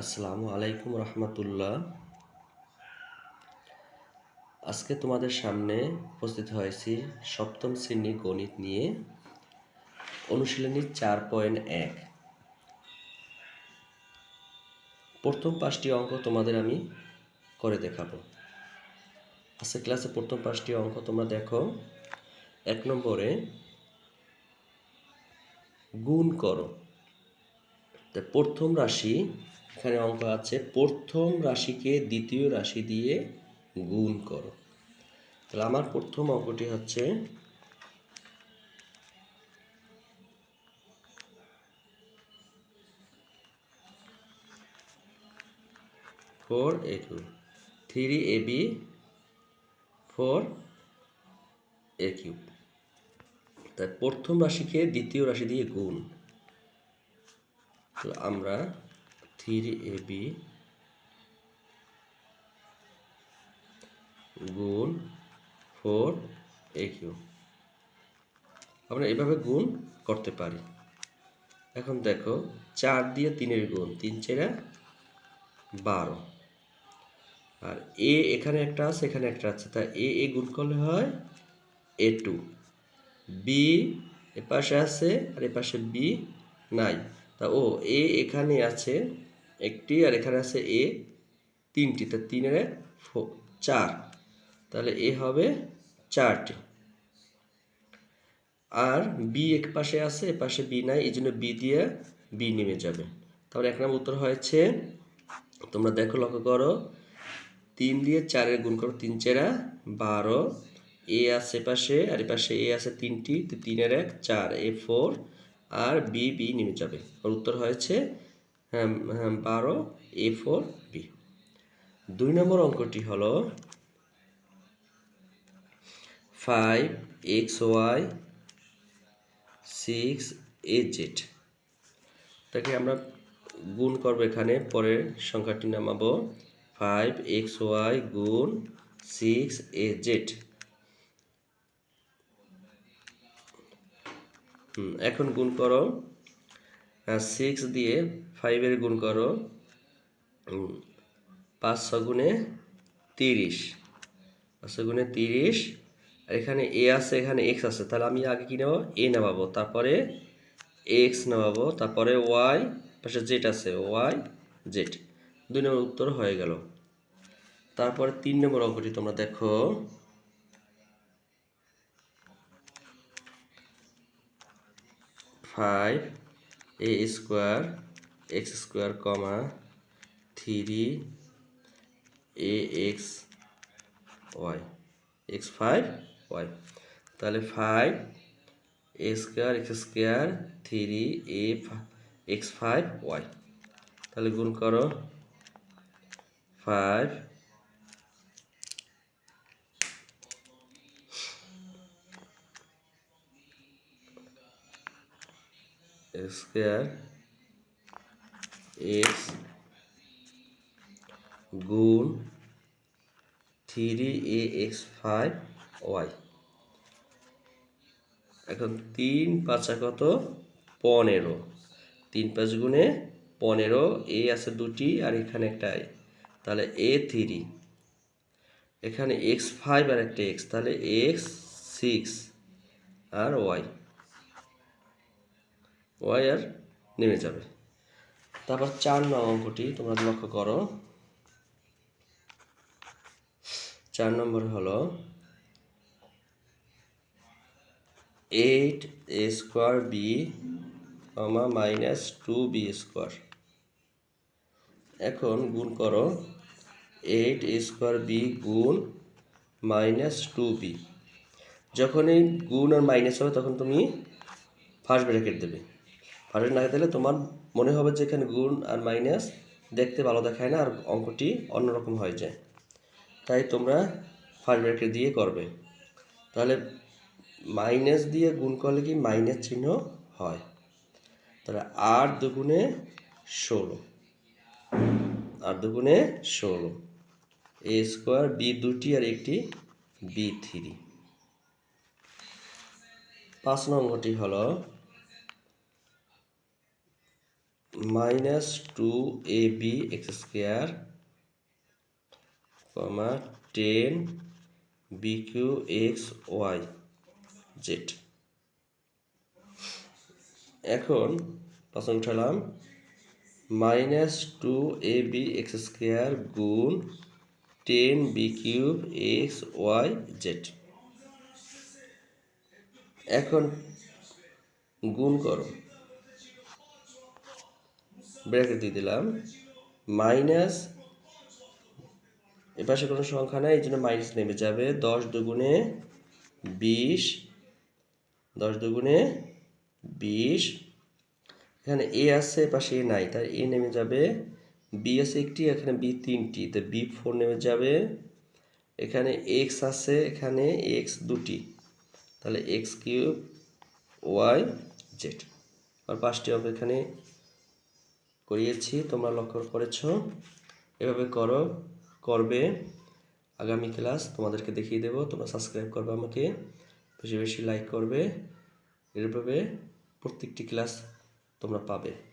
আসসালামু আলাইকুম রহমতুল্লাহ। আজকে তোমাদের সামনে উপস্থিত হয়েছি সপ্তম শ্রেণি গণিত নিয়ে। অনুশীলনী চার পয়েন্ট এক। প্রথম পাঁচটি অঙ্ক তোমাদের আমি করে দেখাবো। আজকে ক্লাসে প্রথম পাঁচটি অঙ্ক তোমরা দেখো। এক নম্বরে, গুণ করো। প্রথম রাশি এখানে অঙ্ক আছে, প্রথম রাশিকে দ্বিতীয় রাশি দিয়ে গুণ করো। তাহলে আমার প্রথম অঙ্কটি হচ্ছে four a two three a b four a cube তাই প্রথম রাশিকে দ্বিতীয় রাশি দিয়ে গুণ। আমরা থ্রি এ বি গুণ ফোর এ কিউ আমরা এভাবে গুণ করতে পারি। এখন দেখো, চার দিয়ে তিনের গুণ, তিন চেরা বারো। আর এ এখানে একটা আছে, এখানে একটা আছে। তা এ এ গুণ করলে হয় এ টু বি এ পাশে আছে আর এ পাশে বি নাই। তা ও এ এখানে আছে একটি আর এখানে আছে এ তিনটি তা তিনের এক চার। তাহলে এ হবে চারটি। আর বি এক পাশে আছে এ পাশে বি নাই এই জন্য বি দিয়ে বি নেমে যাবে। তাহলে এক নম্বর উত্তর হয়েছে তোমরা দেখো লক্ষ্য করো তিন দিয়ে চারের গুণ করো তিন চেরা বারো। এ আছে পাশে আর এ পাশে এ আছে তিনটি তিনের এক চার এ ফোর আর বি বি নেমে যাবে। উত্তর হয়েছে হ্যাঁ, হ্যাঁ, বারো, এ ফোর বি দুই নম্বর অঙ্কটি হলো five x y six a z তাকে আমরা গুণ করব এখানে, পরের সংখ্যাটি নামাবো। ফাইভ এক্স ওয়াই গুণ সিক্স এ জেড এখন গুণ করো। সিক্স দিয়ে ফাইভের গুণ করো পাঁচ ছগুণে তিরিশ। পাঁচ ছগুণে তিরিশ। আর এখানে এ আছে, এখানে এক্স আছে। তাহলে আমি আগে কি নেব? এ নেওয়াবো তারপরে এক্স নেওয়াবো তারপরে ওয়াই পাশে জেড আছে ওয়াই জেড দুই নম্বর উত্তর হয়ে গেল। তারপরে তিন নম্বর অঙ্কটি তোমরা দেখো। Five a square x square comma three a x y, x five y. তাহলে five a square, x square, three a x five y. তাহলে গুণ করো ফাইভ স্কোয়ার এক্স গুণ three a x five y. এখন তিন পাঁচা কত? পনেরো। তিন পাঁচ গুণে পনেরো, এ আছে দুটি আর এখানে একটা তাহলে এ থ্রি। এখানে এক্স ফাইভ আর একটা এক্স, তাহলে এক্স সিক্স আর ওয়াই। ওয়াই আর নেমে যাবে। তারপর চার নং অঙ্কটি তোমরা লক্ষ্য করো। চার নম্বর হলো এইট এ square B comma minus two B square. এখন গুণ করো এইট এ স্কোয়ার বি গুণ মাইনাস টু বি। যখনই গুণ আর মাইনাস হবে তখন তুমি ফার্স্ট ব্র্যাকেট দেবে। ফার্স্ট ব্র্যাকেট দিলে তোমার মনে হবে যে এখানে গুণ আর মাইনাস দেখতে ভালো দেখায় না, আর অঙ্কটি অন্যরকম হয়ে যায়। তাই তোমরা ফার্স্ট দিয়ে করবে। তাহলে মাইনাস দিয়ে গুণ করলে কি মাইনাস চিহ্ন হয়? তাহলে আট দুগুণে ষোলো, আট দুগুণে ষোলো, এ স্কোয়ার বি দুটি আর একটি বি থ্রি। পাঁচ নম্বরটি হলো minus two a b x square comma ten b q x y z এখন পাঁচ উঠালাম minus two a b x square গুণ ten b cube x y z এখন গুণ করো। ব্র্যাকেট দিয়ে দিলাম। মাইনাস এপাশে কোনো সংখ্যা নাই, এই জন্য মাইনাস নেমে যাবে। দশ দুগুণে বিশ, দশ দুগুণে বিশ। এখানে এ আছে এপাশে এ নাই তাই এ নেমে যাবে। বি আছে একটি, এখানে বি তিনটি, তো বি ফোর নেমে যাবে। এখানে এক্স আছে, এখানে এক্স দুটি, তাহলে এক্স কিউব ওয়াই জেড আর পাঁচটি হবে এখানে করিয়েছি, তোমরা লক্ষ্য করেছ। এভাবে করো, করবে। আগামী ক্লাস তোমাদেরকে দেখিয়ে দেবো। তোমরা সাবস্ক্রাইব করবে আমাকে, বেশি বেশি লাইক করবে। এভাবে প্রত্যেকটি ক্লাস তোমরা পাবে।